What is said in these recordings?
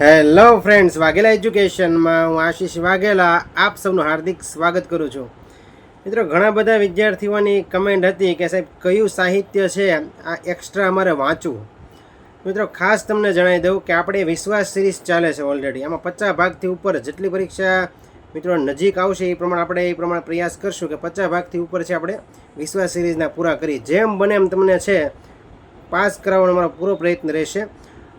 Hello friends, Vaghela એજ્યુકેશનમાં હું આશીષ વાઘેલા આપ સૌનું હાર્દિક સ્વાગત કરું છું. મિત્રો, ઘણા બધા વિદ્યાર્થીઓની કમેન્ટ હતી કે સાહેબ, કયું સાહિત્ય છે? આ એક્સ્ટ્રા અમારે વાંચવું. મિત્રો, ખાસ તમને જણાવી દઉં કે આપણે વિશ્વાસ સિરીઝ ચાલે છે ઓલરેડી આમાં પચાસ ભાગથી ઉપર જેટલી પરીક્ષા મિત્રો નજીક આવશે, એ પ્રમાણે આપણે એ પ્રમાણે પ્રયાસ કરશું કે પચાસ ભાગથી ઉપર છે આપણે વિશ્વાસ સિરીઝના પૂરા કરી. જેમ બને એમ તમને છે, પાસ કરાવવાનો અમારો પૂરો પ્રયત્ન રહેશે.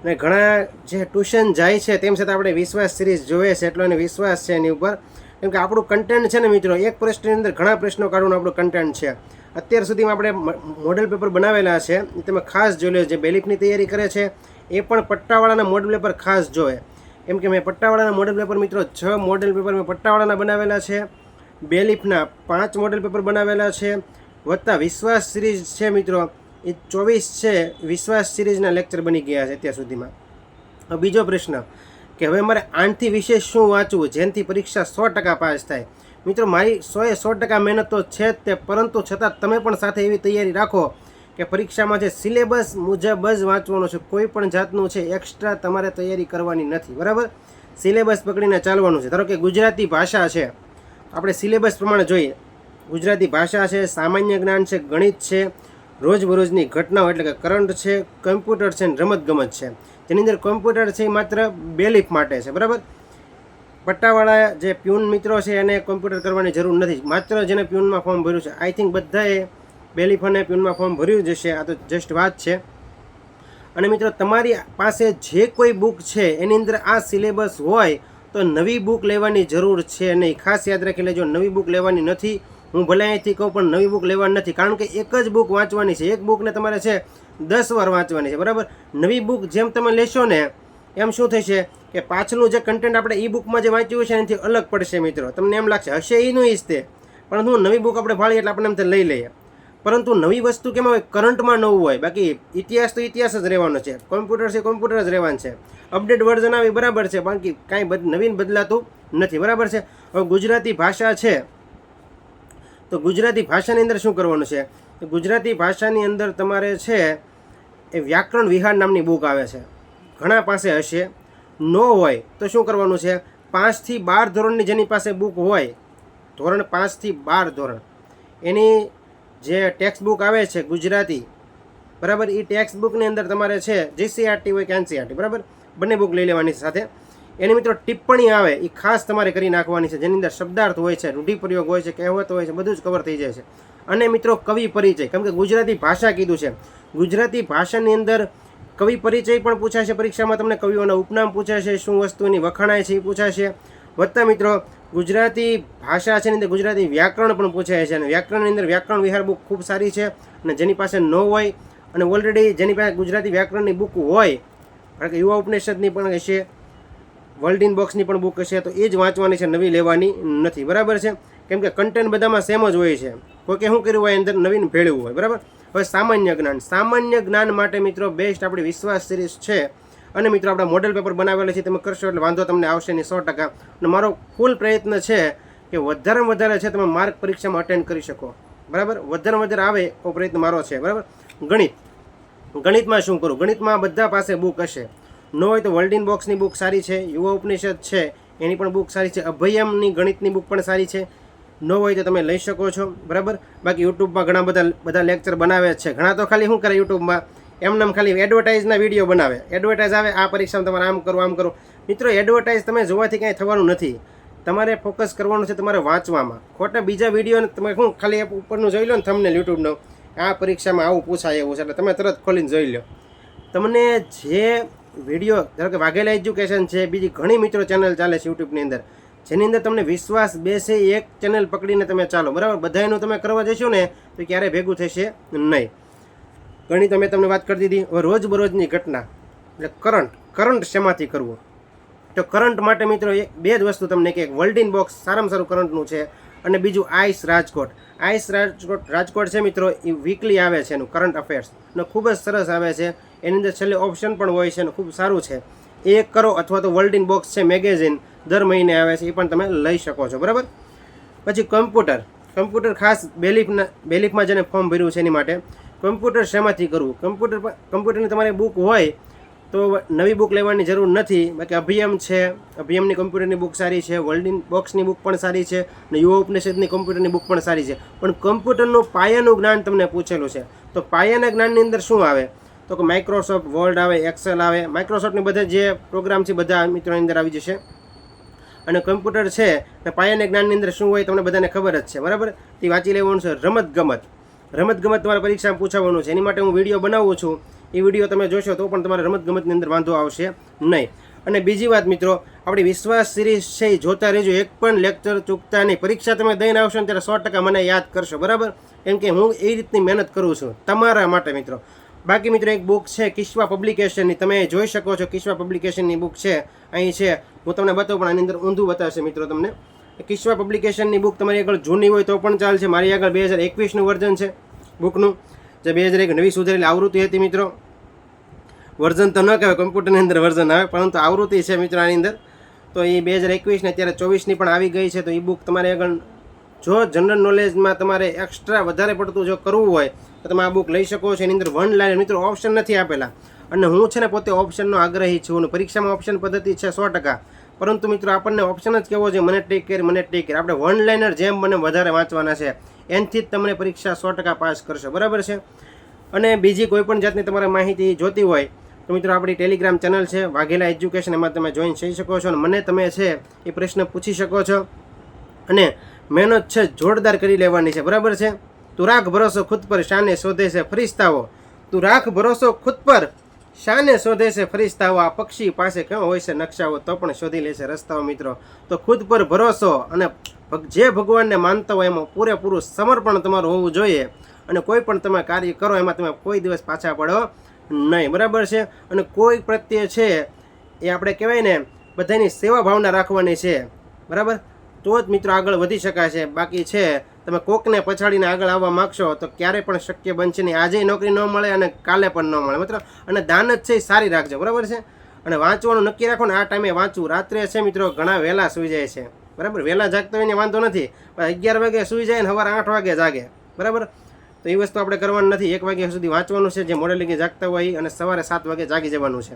અને ઘણા જે ટ્યુશન જાય છે તેમ છતાં આપણે વિશ્વાસ સિરીઝ જોઈએ છે, એટલો એને વિશ્વાસ છે એની ઉપર. કેમ કે આપણું કન્ટેન્ટ છે ને મિત્રો, એક પ્રશ્નની અંદર ઘણા પ્રશ્નો કાઢવાનું આપણું કન્ટેન્ટ છે. અત્યાર સુધીમાં આપણે મોડેલ પેપર બનાવેલા છે, તમે ખાસ જોઈ લો જે બેલિફની તૈયારી કરે છે, એ પણ પટ્ટાવાળાના મોડેલ પેપર ખાસ જોવે. કેમ કે મેં પટ્ટાવાળાના મોડેલ પેપર મિત્રો, છ મોડેલ પેપર મેં પટ્ટાવાળાના બનાવેલા છે, બેલિફના પાંચ મોડેલ પેપર બનાવેલા છે, વત્તા વિશ્વાસ સિરીઝ છે મિત્રો એ ચોવીસ છે, વિશ્વાસ સિરીઝના લેક્ચર બની ગયા છે અત્યાર સુધીમાં. બીજો પ્રશ્ન, કે હવે મારે આઠથી વિશેષ શું વાંચવું? જેનાથી પરીક્ષા સો ટકા પાસ થાય. મિત્રો, મારી સોએ સો ટકા મહેનત તો છે જ તે, પરંતુ છતાં તમે પણ સાથે એવી તૈયારી રાખો કે પરીક્ષામાં જે સિલેબસ મુજબ જ વાંચવાનું છે, કોઈ પણ જાતનું છે એક્સ્ટ્રા તમારે તૈયારી કરવાની નથી, બરાબર? સિલેબસ પકડીને ચાલવાનું છે. ધારો કે ગુજરાતી ભાષા છે. આપણે સિલેબસ પ્રમાણે જોઈએ. ગુજરાતી ભાષા છે, સામાન્ય જ્ઞાન છે, ગણિત છે રોજબરોજની ઘટનાઓ એટલે કે કરંટ છે, કમ્પ્યુટર છે ને રમતગમત છે. તેની અંદર કમ્પ્યુટર છે એ માત્ર બેલીફ માટે છે, બરાબર? પટ્ટાવાળા જે પ્યુન મિત્રો છે એને કોમ્પ્યુટર કરવાની જરૂર નથી. માત્ર જેને પ્યુનમાં ફોર્મ ભર્યું છે. આઈ થિંક બધાએ બેલીફ અને પ્યુનમાં ફોર્મ ભર્યું જ હશે. આ તો જસ્ટ વાત છે. અને મિત્રો, તમારી પાસે જે કોઈ બુક છે, એની અંદર આ સિલેબસ હોય તો નવી બુક લેવાની જરૂર છે નહીં. ખાસ યાદ રાખી લેજો, નવી બુક લેવાની નથી. હું ભલે અહીંથી કહું, પણ નવી બુક લેવાની નથી. કારણ કે એક જ બુક વાંચવાની છે. એક બુકને તમારે છે, દસ વાર વાંચવાની છે. બરાબર? નવી બુક જેમ તમે લેશો ને, એમ શું થશે કે પાછળનું જે કન્ટેન્ટ આપણે ઈ બુકમાં જે વાંચ્યું છે એનાથી અલગ પડશે મિત્રો. તમને એમ લાગશે, હશે એનું ઈ જ તે. પરંતુ નવી બુક આપણે ફાળીએ એટલે આપણે એમ તે લઈ લઈએ. પરંતુ નવી વસ્તુ કેમ હોય કરંટમાં નવું હોય. બાકી ઇતિહાસ તો ઇતિહાસ જ રહેવાનો છે. કોમ્પ્યુટર છે કોમ્પ્યુટર જ રહેવાનું છે. અપડેટ વર્ઝન આવી બરાબર છે. બાકી કાંઈ નવીન બદલાતું નથી. બરાબર છે? હવે ગુજરાતી ભાષા છે તો ગુજરાતી ભાષાની અંદર શું કરવાનું છે? તો ગુજરાતી ભાષાની અંદર તમારે છે, એ વ્યાકરણ વિહાર નામની બુક આવે છે. ઘણા પાસે હશે. ન હોય તો શું કરવાનું છે? પાંચથી બાર ધોરણની જેની પાસે બુક હોય, ધોરણ પાંચથી બાર ધોરણ. એની જે ટેક્સ્ટ બુક આવે છે ગુજરાતી, બરાબર? એ ટેક્સ્ટ બુકની અંદર તમારે છે જીસીઆરટી હોય કે એનસીઆરટી બરાબર? બંને બુક લઈ લેવાની સાથે. એની મિત્રો ટિપ્પણી આવે એ ખાસ તમારે કરી નાખવાની છે. જેની અંદર શબ્દાર્થ હોય છે, રૂઢિપ્રયોગ હોય છે, કહેવત હોય છે, બધું જ કવર થઈ જાય છે. અને મિત્રો કવિ પરિચય, કેમ કે ગુજરાતી ભાષા કીધું છે. ગુજરાતી ભાષાની અંદર કવિ પરિચય પણ પૂછાશે પરીક્ષામાં, તમને કવિઓના ઉપનામ પૂછાશે, શું વસ્તુની વખાણાય છે એ પૂછાશે. વત્તા મિત્રો, ગુજરાતી ભાષા છે અંદર ગુજરાતી વ્યાકરણ પણ પૂછાય છે. અને વ્યાકરણની અંદર વ્યાકરણ વિહાર બુક ખૂબ સારી છે અને જેની પાસે ન હોય અને ઓલરેડી જેની પાસે ગુજરાતી વ્યાકરણની બુક હોય, કારણ કે યુવા ઉપનિષદની પણ હશે વર્લ્ડ ઇન બોક્સની પણ બુક હશે, તો એ જ વાંચવાની છે, નવી લેવાની નથી. બરાબર છે? કેમ કે કન્ટેન્ટ બધામાં સેમ જ હોય છે. કોઈ કે શું કર્યું હોય, અંદર નવીન ભેળવું હોય. બરાબર? હવે સામાન્ય જ્ઞાન. સામાન્ય જ્ઞાન માટે મિત્રો બેસ્ટ આપણી વિશ્વાસ સિરીઝ છે. અને મિત્રો આપણા મોડેલ પેપર બનાવેલા છે, તમે કરશો એટલે વાંધો તમને આવશે નહીં, સો ટકા. અને મારો ફૂલ પ્રયત્ન છે કે વધારેમાં વધારે છે, તમે માર્ક પરીક્ષામાં અટેન્ડ કરી શકો. બરાબર? વધારે વધારે આવે એવો પ્રયત્ન મારો છે. બરાબર? ગણિત. ગણિતમાં શું કરું? ગણિતમાં બધા પાસે બુક હશે. ન હોય તો વર્લ્ડ ઇન બોક્સની બુક સારી છે, યુવા ઉપનિષદ છે, એની પણ બુક સારી છે, અભયમની ગણિતની બુક પણ સારી છે. ન હોય તો તમે લઈ શકો છો, બરાબર? બાકી યુટ્યુબમાં ઘણા બધા બધા લેક્ચર બનાવે છે. ઘણા તો ખાલી શું કરે યુટ્યુબમાં? એમનેમ ખાલી એડવર્ટાઇઝના વીડિયો બનાવે. એડવર્ટાઇઝ આવે, આ પરીક્ષામાં તમારે આમ કરો આમ કરો. મિત્રો, એડવર્ટાઇઝ તમે જોવાથી કાંઈ થવાનું નથી. તમારે ફોકસ કરવાનું છે તમારે વાંચવામાં. ખોટા બીજા વીડિયો તમે શું ખાલી ઉપરનું જોઈ લો ને તમને યુટ્યુબનો. આ પરીક્ષામાં આવું પૂછાય એવું છે, એટલે તમે તરત ખોલીને જોઈ લો. તમને જે વીડિયો, ધારો કે વાઘેલા એજ્યુકેશન છે, બીજી ઘણી મિત્રો ચેનલ ચાલે છે યુટ્યુબની અંદર. જેની અંદર તમને વિશ્વાસ બેસે એક ચેનલ પકડીને તમે ચાલો, બરાબર? બધાનું તમે કરવા જશો ને, તો ક્યારે ભેગું થશે નહીં. ઘણી તમે તમને વાત કરી દીધી, હવે રોજબરોજની ઘટના. એટલે કરંટ કરંટ શેમાંથી કરવો? તો કરંટ માટે મિત્રો એક બે જ વસ્તુ તમને કે વર્લ્ડ ઇન બોક્સ સારામાં સારું કરંટનું છે. અને બીજું આઈસ રાજકોટ. આઈસ રાજકોટ રાજકોટ છે મિત્રો, એ વીકલી આવે છે એનું કરંટ અફેર્સ અને ખૂબ જ સરસ આવે છે. એની અંદર છેલ્લે ઓપ્શન પણ હોય છે અને ખૂબ સારું છે. એ કરો અથવા તો વર્લ્ડ ઇન બોક્સ છે મેગેઝિન દર મહિને આવે છે, એ પણ તમે લઈ શકો છો. બરાબર? પછી કમ્પ્યુટર કમ્પ્યુટર ખાસ બેલીફના બેલીફમાં જેને ફોર્મ ભર્યું છે એની માટે કમ્પ્યુટર શેમાંથી કરવું? કમ્પ્યુટર કમ્પ્યુટરની તમારી બુક હોય તો નવી બુક લેવાની જરૂર નથી. બાકી અભિયમ છે, અભિયમની કમ્પ્યુટરની બુક સારી છે વર્લ્ડિંગ બોક્સની બુક પણ સારી છે, અને યુવા ઉપનિષદની કમ્પ્યુટરની બુક પણ સારી છે. પણ કમ્પ્યુટરનું પાયાનું જ્ઞાન તમને પૂછેલું છે. તો પાયાના જ્ઞાનની અંદર શું આવે? તો કે માઇક્રોસોફ્ટ વર્ડ આવે એક્સેલ આવે. માઇક્રોસોફ્ટની બધા જે પ્રોગ્રામ છે, બધા મિત્રોની અંદર આવી જશે. અને કમ્પ્યુટર છે, ને પાયાના જ્ઞાનની અંદર શું હોય તમને બધાને ખબર જ છે. બરાબર? તે વાંચી લેવાનું છે રમત ગમત રમત ગમત તમારા પરીક્ષામાં પૂછાવાનું છે. એની માટે હું વીડિયો બનાવું છું. એ વીડિયો તમે જોશો તો પણ તમારે રમતગમતની અંદર વાંધો આવશે નહીં. અને બીજી વાત મિત્રો, આપણી વિશ્વાસ સિરીઝ છે એ જોતા રહેજો. એક પણ લેક્ચર ચૂકતા નહીં. પરીક્ષા તમે દઈને આવશો ને ત્યારે સો ટકા મને યાદ કરશો, બરાબર? કેમ કે હું એ રીતની મહેનત કરું છું, તમારા માટે મિત્રો. બાકી મિત્રો, એક બુક છે કિશ્વા પબ્લિકેશનની તમે જોઈ શકો છો કિશ્વા પબ્લિકેશનની બુક છે. અહીં છે. હું તમને બતાવું, પણ આની અંદર ઊંધું બતાવશે મિત્રો તમને. કિશ્વા પબ્લિકેશનની બુક તમારી આગળ જૂની હોય તો પણ ચાલશે. મારી આગળ બે હજાર એકવીસનું વર્ઝન છે બુકનું જે બે હજાર એક નવી સુધારેલી આવૃત્તિ હતી મિત્રો. વર્ઝન તો ન કહેવાય કમ્પ્યુટરની અંદર વર્ઝન આવે, પરંતુ આવૃત્તિ છે મિત્રો આની અંદર. તો એ બે હજાર એકવીસને અત્યારે ચોવીસની પણ આવી ગઈ છે. તો એ બુક તમારે આગળ જો જનરલ નોલેજમાં તમારે એક્સ્ટ્રા વધારે પડતું જો કરવું હોય, તો તમે આ બુક લઈ શકો છો. એની અંદર વન લાઈન મિત્રો ઓપ્શન નથી આપેલા. અને હું છે ને પોતે ઓપ્શનનો આગ્રહી છું અને પરીક્ષામાં ઓપ્શન પદ્ધતિ છે સો ટકા. પરંતુ મિત્રો આપણને ઓપ્શન જ કેવો છે? મને ટેક કેર મને ટેક કેર આપણે વન લાઇનર જેમ મને વધારે વાંચવાના છે. એનાથી જ તમને પરીક્ષા સો ટકા પાસ કરશો. બરાબર છે? અને બીજી કોઈ પણ જાતની તમારે માહિતી જોતી હોય, તો મિત્રો આપણી ટેલિગ્રામ ચેનલ છે, વાઘેલા એજ્યુકેશન, એમાં તમે જોઈન થઈ શકો છો અને મને તમે છે એ પ્રશ્ન પૂછી શકો છો. અને મહેનત છે, જોરદાર કરી લેવાની છે. બરાબર છે? તું રાખ ભરોસો ખુદ પર, શાને શોધે છે ફરિસ્તાઓ તું રાખ ભરોસો ખુદ પર. શાને શોધે છે ફરિશ્તાઓ આ પક્ષી પાસે કેવો હોય છે નકશાઓ તો પણ શોધી લેશે રસ્તાઓ મિત્રો. તો ખુદ પર ભરોસો અને જે ભગવાનને માનતા હોય એમાં પૂરેપૂરું સમર્પણ તમારું હોવું જોઈએ અને કોઈ પણ તમે કાર્ય કરો એમાં તમે કોઈ દિવસ પાછા પડો નહીં. બરાબર છે? અને કોઈ પ્રત્યે છે એ આપણે કહેવાય ને બધાની સેવા ભાવના રાખવાની છે. બરાબર? તો જ મિત્રો આગળ વધી શકાશે. બાકી છે તમે કોકને પછાડીને આગળ આવવા માગશો, તો ક્યારે પણ શક્ય બનશે નહીં. આજે નોકરી ન મળે અને કાલે પણ ન મળે. મિત્રો, અને દાન જ છે એ સારી રાખજો, બરાબર છે? અને વાંચવાનું નક્કી રાખો ને, આ ટાઈમે વાંચવું. રાત્રે છે મિત્રો, ઘણા વહેલા સુઈ જાય છે. બરાબર? વહેલા જાગતો હોય ને, વાંધો નથી. પણ અગિયાર વાગે સુઈ જાય ને, સવારે આઠ વાગે જાગે. બરાબર? તો એ વસ્તુ આપણે કરવાની નથી. એક વાગ્યા સુધી વાંચવાનું છે, જે મોડે જાગતા હોય અને સવારે સાત વાગે જાગી જવાનું છે.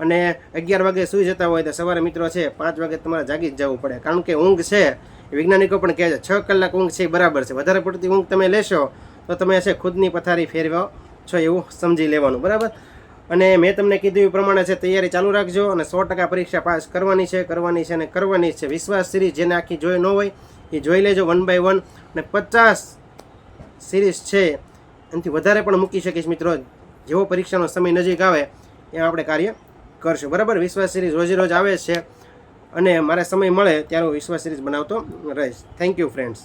અને અગિયાર વાગે સૂઈ જતા હોય તો સવારે મિત્રો છે, પાંચ વાગે તમારે જાગી જ જવું પડે. કારણ કે ઊંઘ છે વૈજ્ઞાનિકો પણ કહે છે, છ કલાક ઊંઘ છે બરાબર છે. વધારે પડતી ઊંઘ તમે લેશો, તો તમે છે ખુદની પથારી ફેરવો. છો એવું સમજી લેવાનું, બરાબર? અને મેં તમને કીધું એ પ્રમાણે છે, તૈયારી ચાલુ રાખજો અને સો ટકા પરીક્ષા પાસ કરવાની છે કરવાની છે અને કરવાની છે. વિશ્વાસ સિરીઝ જેને આખી જોઈ ન હોય, એ જોઈ લેજો વન બાય વન. અને પચાસ સિરીઝ છે, એનાથી વધારે પણ મૂકી શકીશ મિત્રો. જેવો પરીક્ષાનો સમય નજીક આવે એ આપણે કાર્ય કરશું. બરાબર? વિશ્વાસ સિરીઝ રોજે રોજ આવે છે. અને મારે સમય મળે ત્યારે હું વિશ્વાસ સિરીઝ બનાવતો રહીશ. Thank you friends